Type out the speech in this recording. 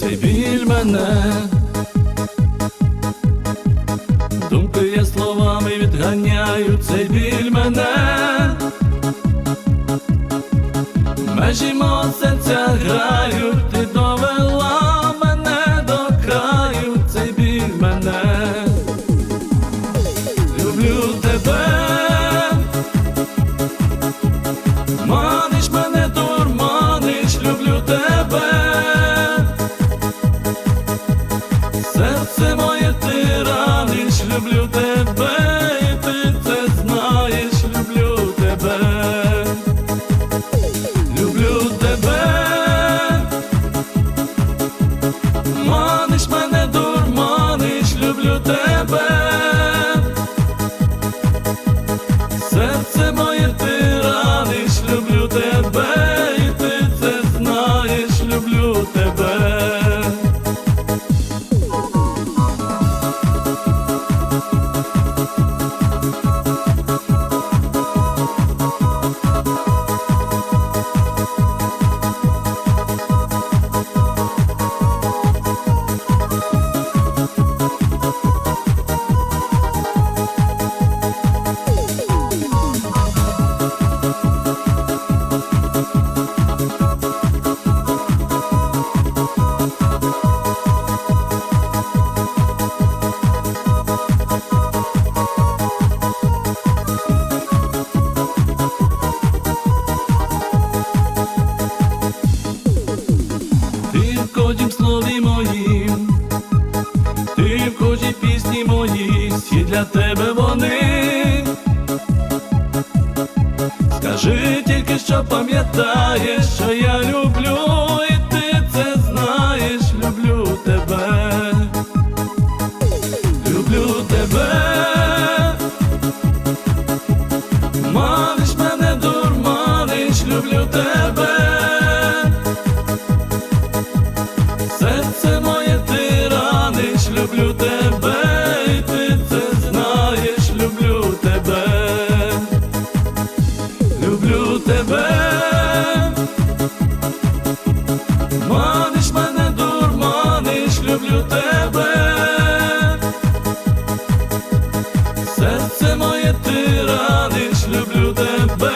Цей біль мене, думки я словами відганяю, цей біль мене, межі мого серця грають, ти довела мене до краю, цей біль мене, люблю. тебе. для тебе вони, скажи тільки, що пам'ятаєш, що я люблю, і ти це знаєш, люблю тебе, люблю тебе, маниш мене, дурманиш, люблю тебе. Серце моє ти раниш, люблю тебе. люблю тебе, серце моє ти раниш, люблю тебе.